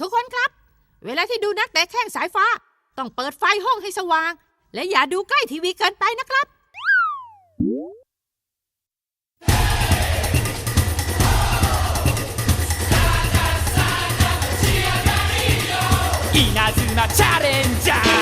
ทุกคนครับ เวลาที่ดูนักเตะแข้งสายฟ้า ต้องเปิดไฟห้องให้สว่าง และอย่าดูใกล้ทีวีเกินไปนะครับ 稲妻チャレンジャー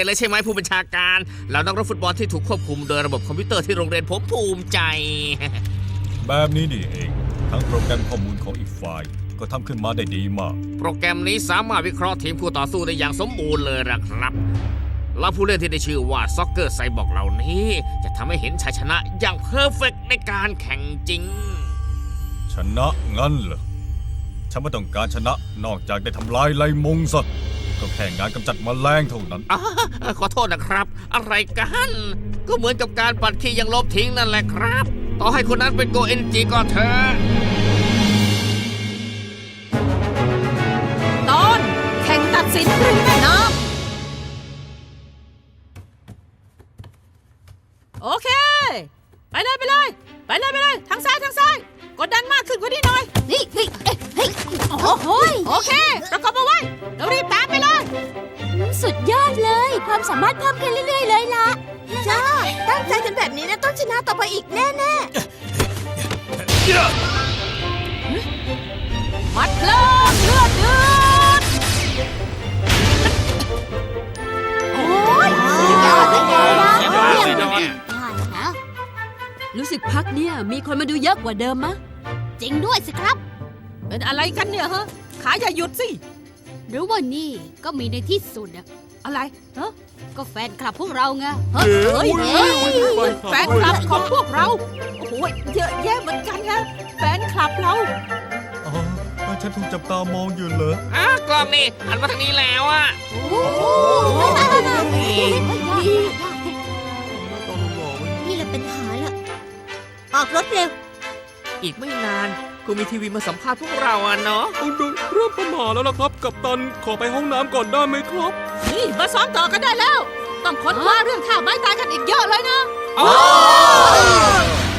ษเลยใช่ไหมผู้บัญชาการเรานักรบฟุตบอลที่ถูกควบคุมโดยระบบคอมพิวเตอร์ที่โรงเรียนผมภูมิใจ แบบนี้นี่เอง ทั้งโปรแกรมข้อมูลของอีกฝ่าย ก็ทำขึ้นมาได้ดีมาก โปรแกรมนี้สามารถวิเคราะห์ทีมผู้ต่อสู้ได้อย่างสมบูรณ์เลยนะครับและผู้เล่นที่ได้ชื่อว่าซ็อกเกอร์ไซบอกเหล่านี้ จะทำให้เห็นชัยชนะอย่างเพอร์เฟกในการแข่งจริง ชนะงั้นเหรอฉันไม่ต้องการชนะนอกจากได้ทำลายไลมงซะ ก็แค่งานกำจัดมแมลงเท่านั้นอ่าขอโทษนะครับ อะไรกัน ก็เหมือนกับการปัดขี้ยังลบทิ้งนั่นแหละครับ ต่อให้คนนั้นเป็นโกเอนจีก็เถอะตอนแข่งตัดสินริมแม่น้ำโอเค ไปเลยไปเลย ไปเลยไปเลยทางซ้ายทางซ้ายกดดันมากขึ้นกว่านี้หน่อย นี่เฮ้ยเอ้ยเฮ้ยโอ้โหโอเค ประกอบเอาไว้เรารีบตามไปเลย สุดยอดเลย ความสามารถเพิ่มขึ้นเรื่อยๆเลยล่ะจ้าตั้งใจกันแบบนี้นะต้องชนะต่อไปอีกแน่มัดเพลิงเลือดเดือดโอ้ยสุดยอดเลยนะสุดยอดสุดยอดรู้สึกพักเนี่ยมีคนมาดูเยอะกว่าเดิมมะ จริงด้วยสิครับ เป็นอะไรกันเนี่ยฮะ ขาอย่าหยุดสิ หรือว่านี่ก็มีในที่สุดอะอะไรฮะก็แฟนคลับพวกเราไงเฮ้ยเฮ้ยเฮ้ยแฟนคลับของพวกเรา โอ้โหเยอะแยะเหมือนกันฮะแฟนคลับเราอ๋อฉันถูกจับตามองอยู่เหรออะกล้องนี่หันมาทางนี้แล้วอะนี่แหละเป็นหาละออกรถเร็ว อีกไม่นานก็มีทีวีมาสัมภาษณ์พวกเราอะเนาะเริ่ม ประหมาแล้วล่ะครับ กับตันขอไปห้องน้ำก่อนได้ไหมครับ นี่มาซ้อมต่อกันได้แล้ว ต้องค้นคว้าเรื่องท่าไม้ตายกันอีกเยอะเลยนะ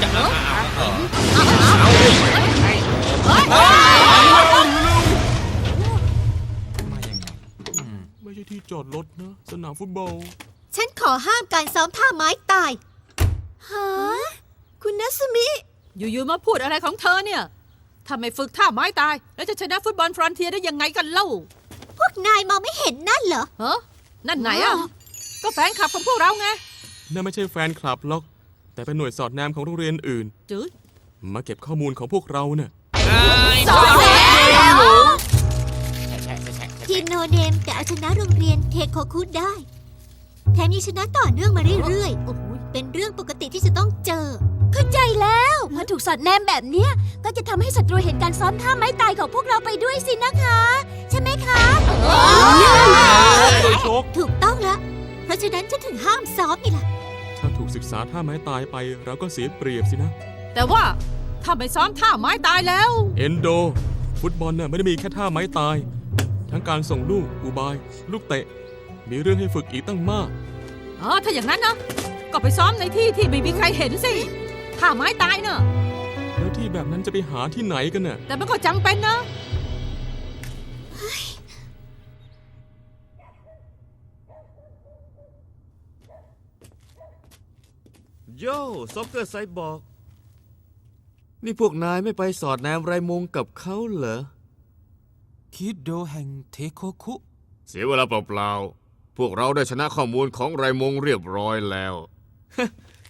จะเอาเอาเอาเอาเอาเฮ้ยจอดรถนะ สนามฟุตบอล ฉันขอห้ามการซ้อมท่าไม้ตายฮะคุณนัสมิ อยู่ๆมาพูดอะไรของเธอเนี่ย ถ้าไม่ฝึกท่าไม้ตาย แล้วจะชนะฟุตบอลฟรอนเทียได้ยังไงกันเล่า พวกนายมองไม่เห็นนั่นเหรอ เฮ้นั่นไหนอะ ก็แฟนคลับของพวกเราไงนั่นไม่ใช่แฟนคลับหรอก แต่เป็นหน่วยสอดแนมของโรงเรียนอื่น จืดมาเก็บข้อมูลของพวกเราเนี่ยสอนแล้วทีมโนเนมแต่เอาชนะโรงเรียนเทโคคุได้ แถมยังชนะต่อเนื่องมาเรื่อยๆ เป็นเรื่องปกติที่จะต้องเจอ เข้าใจแล้วพอถูกสอดแนมแบบเนี้ยก็จะทำให้ศัตรูเห็นการซ้อมท่าไม้ตายของพวกเราไปด้วยสินะคะ ใช่ไหมคะเลยโชคถูกต้องล้วเพราะฉะนั้นฉันถึงห้ามซ้อมนี่แหละถ้าถูกศึกษาท่าไม้ตายไป เราก็เสียเปรียบสินะ แต่ว่าถ้าไม่ซ้อมท่าไม้ตายแล้ว เอนโด ฟุตบอลน่ะไม่ได้มีแค่ท่าไม้ตาย ทั้งการส่งลูก อุบาย ลูกเตะ มีเรื่องให้ฝึกอีกตั้งมากอ๋อถ้าอย่างนั้นนะ ก็ไปซ้อมในที่ที่ไม่มีใครเห็นสิ ท่าไม้ตายเนอะแล้วที่แบบนั้นจะไปหาที่ไหนกันน่ะ แต่มันก็จำเป็นนะโย่ซ็อกเกอร์ไซบอร์กนี่พวกนายไม่ไปสอดแนมไรมงกับเขาเหรอ คิดโดแห่งเทโคคุ เสียเวลาเปล่าๆ พวกเราได้ชนะข้อมูลของไรมงเรียบร้อยแล้ว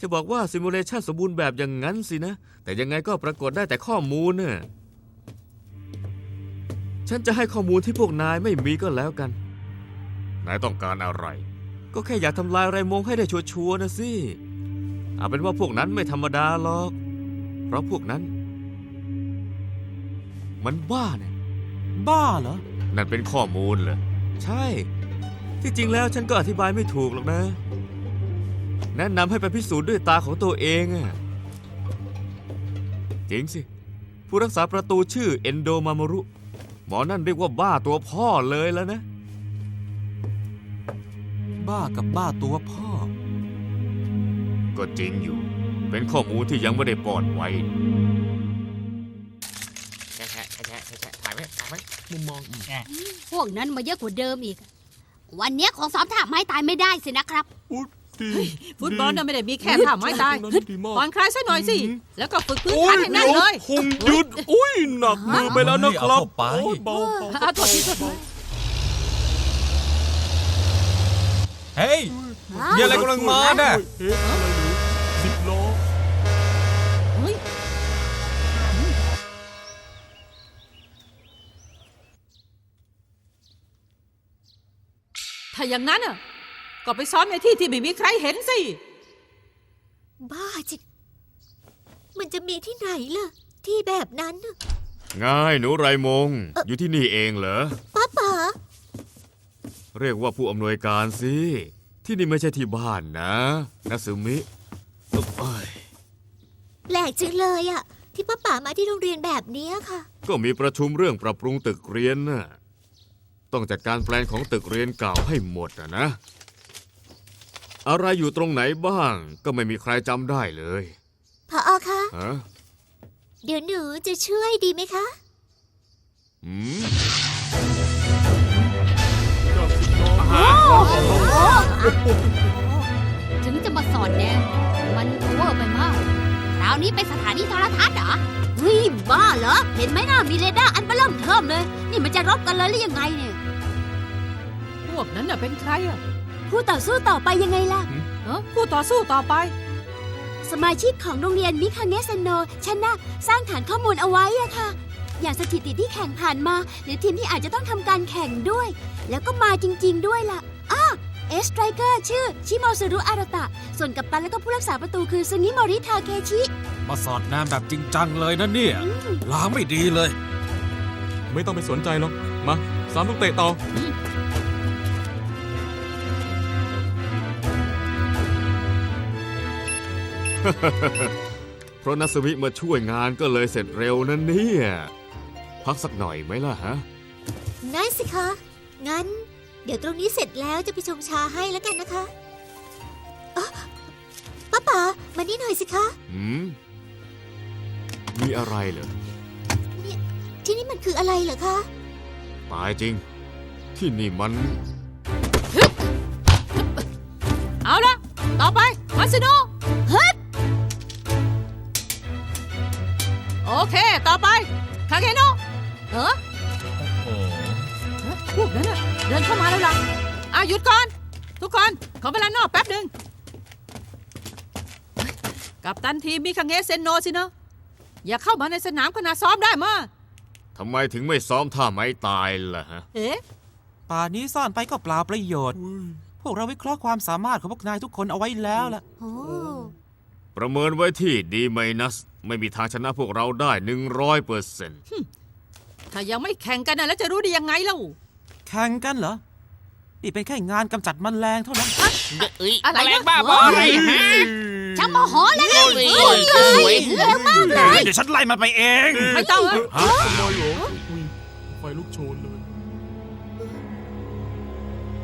จะบอกว่าซิมูเลชันสมบูรณ์แบบอย่างนั้นสินะ แต่ยังไงก็ปรากฏได้แต่ข้อมูลน่ะฉันจะให้ข้อมูลที่พวกนายไม่มีก็แล้วกัน นายต้องการอะไร ก็แค่อยากทำลายไรมงให้ได้ชัวร์ๆนะสิเอาเป็นว่าพวกนั้นไม่ธรรมดาหรอก เพราะพวกนั้น มันบ้าเนี่ย บ้าเหรอ นั่นเป็นข้อมูลเหรอ ใช่ ที่จริงแล้วฉันก็อธิบายไม่ถูกหรอกนะ แนะนำให้ไปพิสูจน์ด้วยตาของตัวเองอะจริงสิ ผู้รักษาประตูชื่อเอนโดมามารุ หมอนั่นเรียกว่าบ้าตัวพ่อเลยแล้วนะ บ้ากับบ้าตัวพ่อ ก็จริงอยู่ เป็นข้อมูลที่ยังไม่ได้ปลอดไว้พวกนั้นมาเยอะกว่าเดิมอีก วันเนี้ยของซ้อมท่าไม้ตายไม่ได้สินะครับอุ๊ยดี ฟุตบอลน่ะไม่ได้มีแค่ท่าไม้ตายดีดีมากผ่อนคลายซะหน่อยสิ แล้วก็ฝึกพื้นโอ้ฐายนให้แน่นเลยคงหยุด อุ้ยหนักมือไปแล้วนะครับเอาเข้าไปโอ้ยเบาเบาเอาโทษทีโทษทีเฮ้ยมีอะไรกำลังมาน่ะเอ๊ะอะไรหรือสิบล้อเฮ้ยถ้าอย่างนั้นอะ ก็ไปซ้อมในที่ที่ไม่มีใครเห็นสิ บ้าจริงมันจะมีที่ไหนล่ะ ที่แบบนั้นน่ะ ง่ายหนูไรมงอยู่ที่นี่เองเหรอ ป้าป๋าเรียกว่าผู้อำนวยการสิ ที่นี่ไม่ใช่ที่บ้านนะนัสึมิเอ้ยแปลกจังเลยอะที่ป้าป๋ามาที่โรงเรียนแบบเนี้ยค่ะ ก็มีประชุมเรื่องปรับปรุงตึกเรียนน่ะต้องจัดการแปลนของตึกเรียนเก่าให้หมดอะนะ อะไรอยู่ตรงไหนบ้าง ก็ไม่มีใครจำได้เลยพออคะ ฮะเดี๋ยวหนูจะช่วยดีไหมคะอืมถึงจะมาสอนแนวมันโอเวอร์ไปมาก คราวนี้เป็นสถานีโทรทัศน์เหรอเฮ้ยบ้าเหรอ เห็นไหมน่ามีเรดาร์อันเบล่มเทิมเลย นี่มันจะรบกันเลยหรือยังไงเนี่ย พวกนั้นน่ะเป็นใครอะ ผู้ต่อสู้ต่อไปยังไงล่ะ เอ้อผู้ต่อสู้ต่อไป สมาชิกของโรงเรียนมิคาเงสโนชนะสร้างฐานข้อมูลเอาไว้อะค่ะ อย่างสถิติที่แข่งผ่านมา หรือทีมที่อาจจะต้องทำการแข่งด้วย แล้วก็มาจริง ๆ ด้วยล่ะอ้าเอสไตรเกอร์ชื่อ ชิโมซุรุอารตะ ส่วนกัปตันและก็ผู้รักษาประตูคือซึงิโมริทาเคชิ มาสอดแนมแบบจริงจังเลยนะเนี่ยล้างไม่ดีเลย ไม่ต้องไปสนใจหรอก มาสามลูกเตะต่อ เพราะนัสมิมาช่วยงานก็เลยเสร็จเร็วนั่นเนี่ย พักสักหน่อยไหมล่ะฮะนั่นสิคะ งั้น เดี๋ยวตรงนี้เสร็จแล้วจะไปชงชาให้แล้วกันนะคะอ๊ะป้าป๋ามานี่หน่อยสิคะ หืม มีอะไรเหรอ ที่นี่มันคืออะไรเหรอคะ ตายจริง ที่นี่มัน เอาละต่อไปมาซิโนฮึด เค ต่อไปคาเกโนเออโอ้เอ๊ะพวกนั้นน่ะเดินเข้ามาแล้วล่ะอะหยุดก่อน ทุกคน ขอเวลานอกแป๊บหนึ่งกับตันทีมมีคังเงเซนโนสินะอย่าเข้ามาในสนามขณะซ้อมได้มาทำไมถึงไม่ซ้อมท่าไม้ตายล่ะฮะ เอ๊ะป่านนี้ซ่อนไปก็เปล่าประโยชน์ พวกเราวิเคราะห์ความสามารถของพวกนายทุกคนเอาไว้แล้วล่ะ โอ้ ประเมินไว้ที่ดีไมนัส ไม่มีทางชนะพวกเราได้หนึ่งร้อยเปอร์เซ็นต์ถ้ายังไม่แข่งกันนะแล้วจะรู้ได้ยังไงเล่าแข่งกันเหรอ นี่เป็นแค่งานกำจัดแมลงเท่านั้นอะไรแมลนะงบ้าบออะไรฮะช่างโมโหแล้วนะโอ้ยโอ้ยสวยเร็วมากเลยเดี๋ยวฉันไล่มันไปเอง ไม่ต้องเหรอฮะทำไมเหรออุ้ยไฟลุกโชนเลย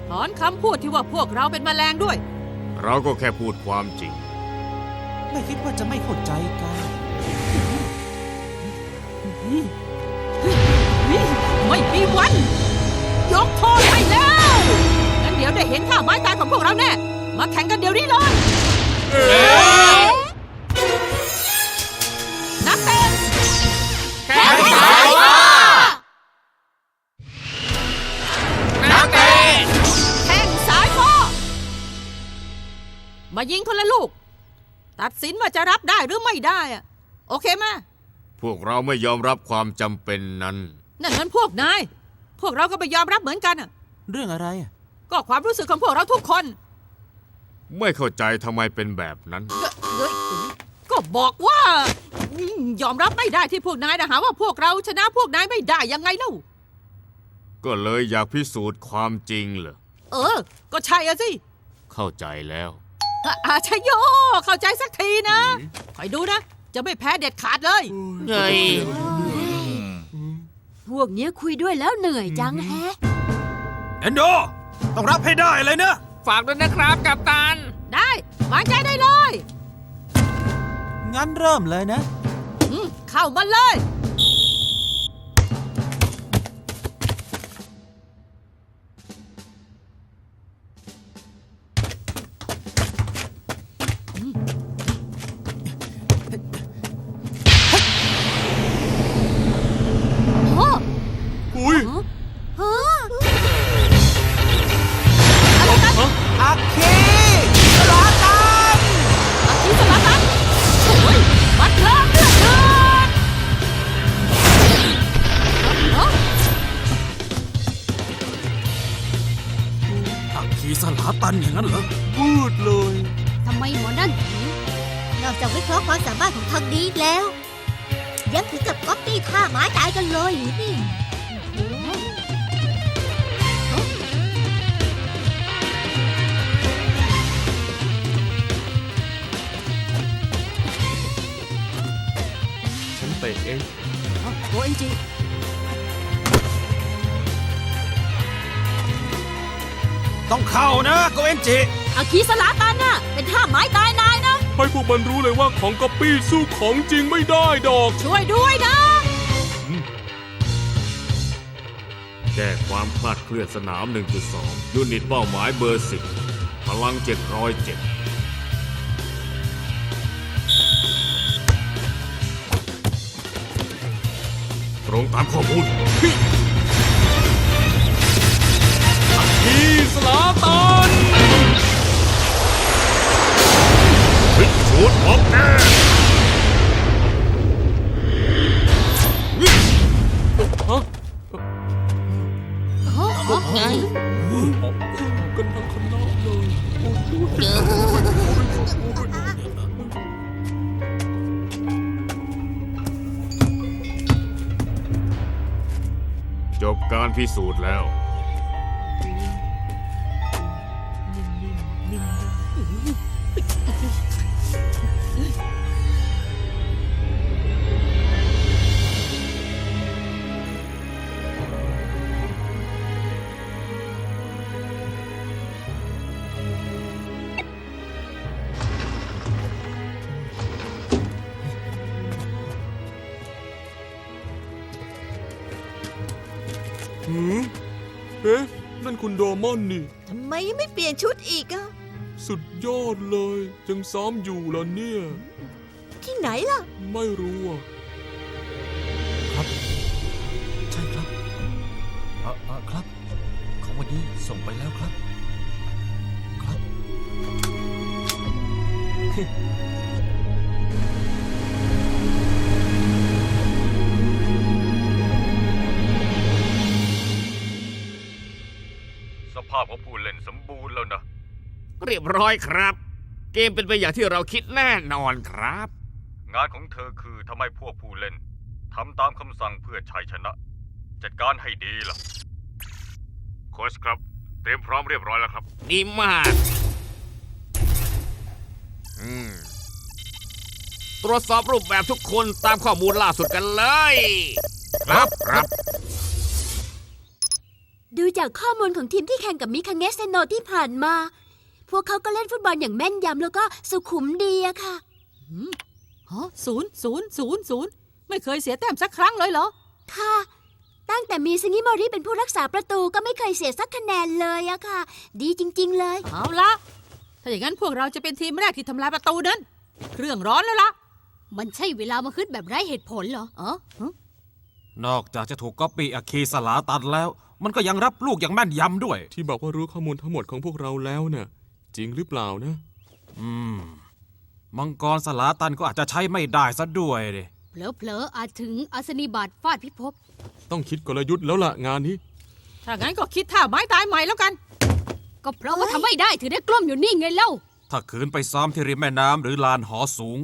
ถอนคำพูดที่ว่าพวกเราเป็นแมลงด้วย เราก็แค่พูดความจริง ไม่คิดว่าจะไม่เข้าใจกัน ไม่มีวัน ยกโทษให้แล้วงั้นเดี๋ยวได้เห็นท่าไม้ตายของพวกเราแน่ มาแข่งกันเดี๋ยวนี้เลย นักเตะแข่งสายฟ้านักเตะแข่งสายฟ้ามายิงคนละลูก ตัดสินว่าจะรับได้หรือไม่ได้อะโอเคไหมพวกเราไม่ยอมรับความจำเป็นนั้น นั่นนั้นพวกนาย พวกเราก็ไม่ยอมรับเหมือนกันอะเรื่องอะไรอะก็ความรู้สึกของพวกเราทุกคนไม่เข้าใจทำไมเป็นแบบนั้นเฮ้ยก็บอกว่าอืมยอมรับไม่ได้ที่พวกนายนะหาว่าพวกเราชนะพวกนายไม่ได้ยังไงเล่า ก็เลยอยากพิสูจน์ความจริงเหรอ เออ ก็ใช่อะสิ เข้าใจแล้ว อะอาชโย เข้าใจสักทีนะ คอยดูนะ จะไม่แพ้เด็ดขาดเลย เฮ้ยพวกเนี้ยคุยด้วยแล้วเหนื่อยจังแฮะ เอนโด ต้องรับให้ได้เลยนะ ฝากด้วยนะครับกัปตัน ได้วางใจได้เลย งั้นเริ่มเลยนะ อืมเข้ามาเลย คีสลาตันอย่างนั้นเหรอพูดเลยทำไมหมอนั่นถึงนอกจากวิเคราะห์ความสามารถของทางนี้แล้ว ยังถึงกับก๊อปปี้ท่าไม้ตายกันเลยหรือนี่ฉันเตะเองโอเอ็นจี ต้องเข้านะโกเอนจิ อาคีสลาตันน่ะ เป็นท่าไม้ตายนายนะ ให้พวกมันรู้เลยว่าของก๊อปปี้สู้ของจริงไม่ได้ดอก ช่วยด้วยนะ แก้ความคลาดเคลื่อนสนาม 1.2 ยูนิตเป้าหมายเบอร์ 10 พลัง 707 ตรงตามข้อมูล อีสลาตันพิสูจน์ออกแน่ฮะไงกันทั้งคณะเลยจบการพิสูจน์แล้ว คุณโดมอนนี่ ทำไมไม่เปลี่ยนชุดอีกอะสุดยอดเลยยังซ้อมอยู่เหรอเนี่ย ที่ไหนล่ะ ไม่รู้อะใช่ครับเออเออครับ ของวันนี้ส่งไปแล้วครับ ครับ บร้อยครับ เกมเป็นไปอย่างที่เราคิดแน่นอนครับ งานของเธอคือทำให้พวกผู้เล่นทำตามคำสั่งเพื่อชัยชนะ จัดการให้ดีล่ะ โค้ชครับ เตรียมพร้อมเรียบร้อยแล้วครับ ดีมาก อืม ตรวจสอบรูปแบบทุกคนตามข้อมูลล่าสุดกันเลย ครับครับ ดูจากข้อมูลของทีมที่แข่งกับมิคังเงสเซโนที่ผ่านมา พวกเขาก็เล่นฟุตบอลอย่างแม่นยำแล้วก็สุขุมดีอะค่ะฮะศูนย์ศูนย์ศูนย์ศูนย์ไม่เคยเสียแต้มสักครั้งเลยเหรอ ค่ะ ตั้งแต่มีซิงิโมริเป็นผู้รักษาประตูก็ไม่เคยเสียสักคะแนนเลยอะค่ะ ดีจริง ๆ เลย เอาละถ้าอย่างนั้นพวกเราจะเป็นทีมแรกที่ทำลายประตูนั้น เครื่องร้อนแล้วล่ะ มันใช่เวลามาขึ้นแบบไร้เหตุผลเหรอเออฮะนอกจากจะถูกก๊อปปี้อาคีสลาตันแล้ว มันก็ยังรับลูกอย่างแม่นยำด้วย ที่บอกว่ารู้ข้อมูลทั้งหมดของพวกเราแล้วน่ะ จริงหรือเปล่านะ อืม มังกรสลาตันก็อาจจะใช้ไม่ได้ซะด้วยดิเผลอๆอาจถึงอัศนีบาตฟาดพิภพต้องคิดกลยุทธ์แล้วล่ะงานนี้ ถ้างั้นก็คิดท่าไม้ตายใหม่แล้วกัน ก็เพราะว่าทำไม่ได้ถึงได้กล้มอยู่นี่ไงเล่า ถ้าขืนไปซ้อมที่ริมแม่น้ำหรือลานหอสูง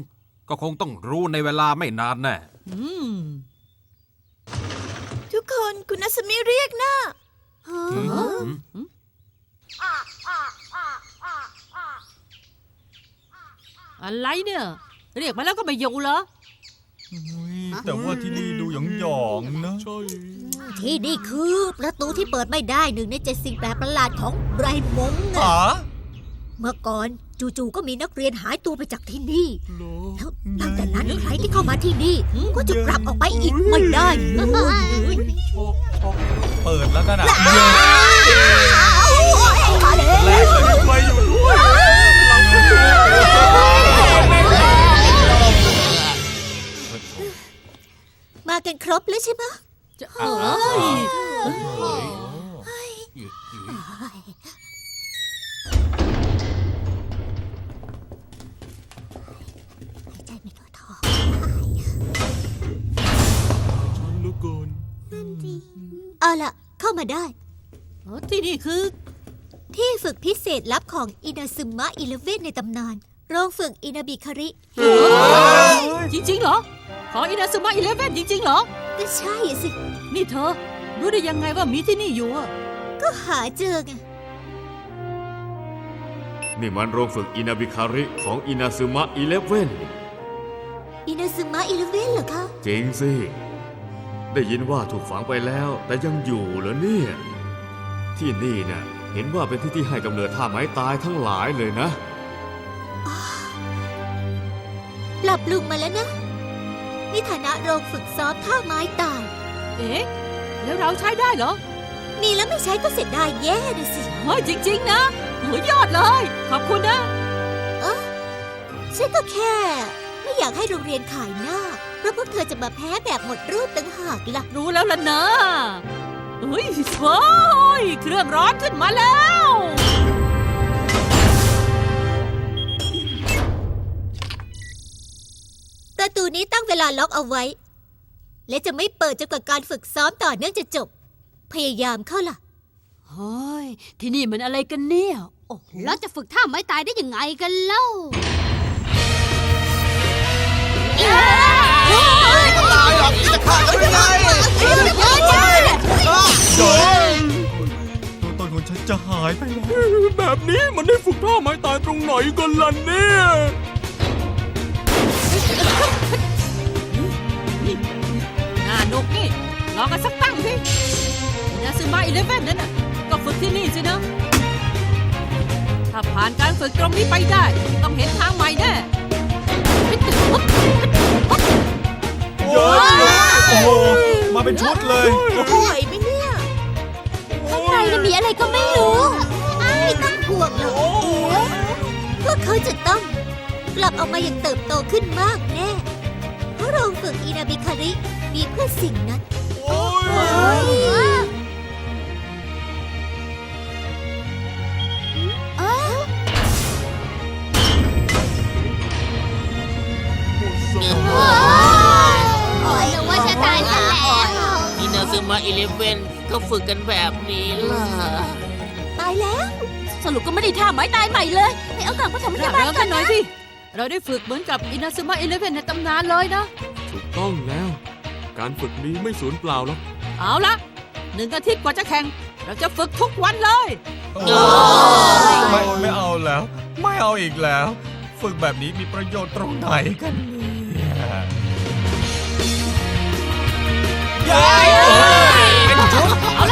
ก็คงต้องรู้ในเวลาไม่นานแน่ อืม ทุกคนคุณอัศมีเรียกนะ อะไรเนี่ย เรียกมาแล้วก็ไม่อยู่เหรอ แต่ว่าที่นี่ดูหยองหยองๆนะใช่ที่นี่คือประตูที่เปิดไม่ได้หนึ่งในเจ็ดสิ่งแปลกประหลาดของไรมงไงหาเมื่อก่อนจู่ๆก็มีนักเรียนหายตัวไปจากที่นี่เหรอแล้วตั้งแต่นั้นใครที่เข้ามาที่นี่ ก็จะกลับออกไปอีกไม่ได้เลยเปิดแล้วกันอะ ได้เออที่นี่คือ ที่ฝึกพิเศษลับของอินาซึมะอิเลเวนในตำนาน โรงฝึกอินาบิคาริ จริงๆเหรอ ของอินาซึมะอีเลฟเว่นจริงๆเหรอ ก็ใช่อะสิ นี่เธอ รู้ได้ยังไงว่ามีที่นี่อยู่อะก็หาเจอไงนี่มันโรงฝึกอินาบิคาริของอินาซึมะอีเลฟเว่นอินาซึมะอิเลเวนเหรอคะ จริงสิ ได้ยินว่าถูกฝังไปแล้ว แต่ยังอยู่เหรอเนี่ย ที่นี่น่ะเห็นว่าเป็นที่ที่ให้กำเนิดท่าไม้ตายทั้งหลายเลยนะปรับปรุงมาแล้วนะนี่ฐานะโรงฝึกซ้อมท่าไม้ตาย เอ๊ะ แล้วเราใช้ได้เหรอ มีแล้วไม่ใช้ก็เสียดายแย่เลยสิเฮ้ยจริง ๆ นะโหยอดเลย ขอบคุณนะฉันก็แค่ ไม่อยากให้โรงเรียนขายหน้า เพราะพวกเธอจะมาแพ้แบบหมดรูปตั้งหากล่ะ รู้แล้วล่ะนะเฮ้ยโว้ยเครื่องร้อนขึ้นมาแล้ว ประตูนี้ตั้งเวลาล็อกเอาไว้ และจะไม่เปิดจนกว่าการฝึกซ้อมต่อเนื่องจะจบ พยายามเข้าล่ะ เฮ้ย ที่นี่มันอะไรกันเนี่ย โอ้โหแล้วจะฝึกท่าไม้ตายได้ยังไงกันเล่า ตัวตนของฉันจะหายไปแล้วแบบนี้มันได้ฝึกท่าไม้ตายตรงไหนกันล่ะเนี่ยน่านุกนี่ลองกันสักตั้งสิอินาซึมะอีเลฟเว่นนั่นน่ะก็ฝึกที่นี่สินะถ้าผ่านการฝึกตรงนี้ไปได้ ต้องเห็นทางใหม่แน่ เยอะเลยโอ้โหมาเป็นชุดเลยป่วยไหมเนี่ยข้างในน่ะมีอะไรก็ไม่รู้ไม่ต้องห่วงหรอกพวกเขาจะต้องกลับออกมาอย่างเติบโตขึ้นมากแน่เพราะโรงฝึกอินาบิคาริมีเพื่อสิ่งนั้น โอ้ย อินาซึมะอีเลฟเว่นก็ฝึกกันแบบนี้ล่ะ ตายแล้ว สรุปก็ไม่ได้ท่าไม้ตายใหม่เลย ไปเอากลับมาถมพร่ายาบาลเริงกักันนหน่นะอยสิ เราได้ฝึกเหมือนกับอินาซึมะอีเลฟเว่นในตำนานเลยนะ ถูกต้องแล้ว การฝึกนี้ไม่สูญเปล่าหรอกเอาละหนึ่งอาทิตย์กว่าจะแข่ง เราจะฝึกทุกวันเลยไม่ไม่เอาแล้ว ไม่เอาอีกแล้ว ฝึกแบบนี้มีประโยชน์ตรงไหนกันเนี่ย เย้เป็นชุดเอา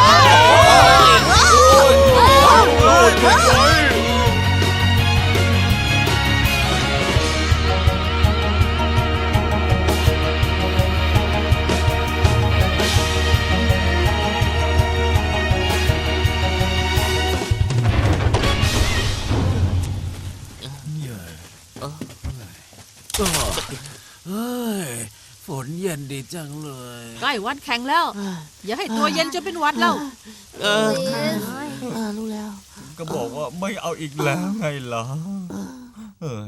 เลยเฮ้ย ฝนเย็นดีจังเลย ใกล้วันแข่งแล้ว อย่าให้ตัวเย็นจนเป็นหวัดแล้วเออเออรู้แล้ว ก็บอกว่าไม่เอาอีกแล้วไงล่ะเออ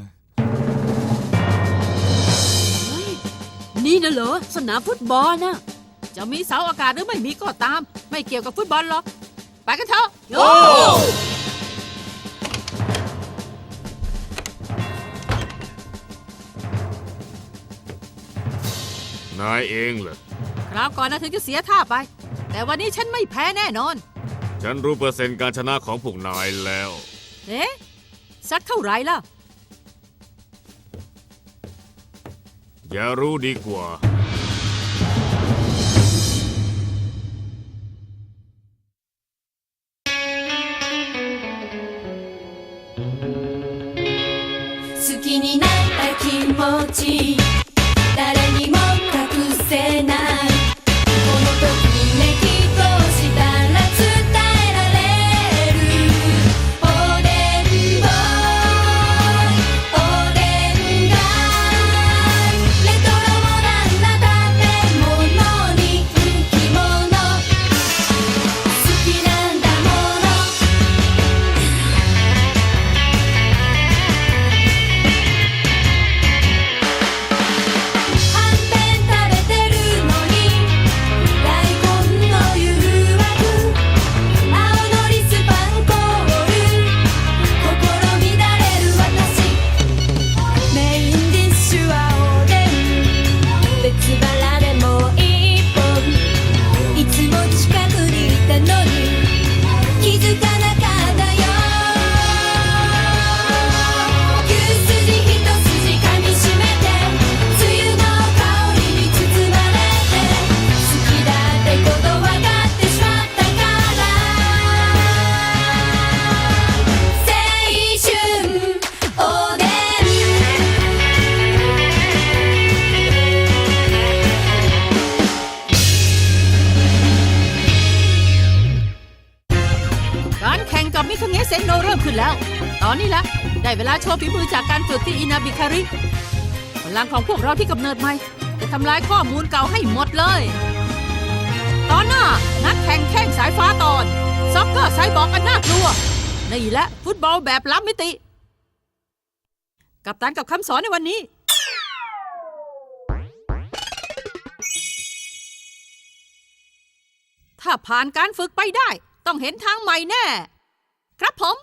นี่นะเหรอสนามฟุตบอลนะจะมีเสาอากาศหรือไม่มีก็ตาม ไม่เกี่ยวกับฟุตบอลหรอก ไปกันเถอะายเองเหรอ คราวก่อนนะถึงจะเสียท่าไป แต่วันนี้ฉันไม่แพ้แน่นอน ฉันรู้เปอร์เซ็นต์การชนะของพวกนายแล้ว เอ๊ะ สักเท่าไหร่ล่ะ อย่ารู้ดีกว่า 好きになった気持ち ได้เวลาโชว์ฝีมือจากการฝึกที่อินาบิคาริพลังของพวกเราที่กำเนิดใหม่ จะทำลายข้อมูลเก่าให้หมดเลย ตอนหน้า นัดแข่งแข้งสายฟ้าตอนซ็อกเกอร์สายบอกกันน่ากลัว นี่แหละฟุตบอลแบบล้ำมิติ กับตันกับคำสอนในวันนี้ถ้าผ่านการฝึกไปได้ ต้องเห็นทางใหม่แน่ ครับผม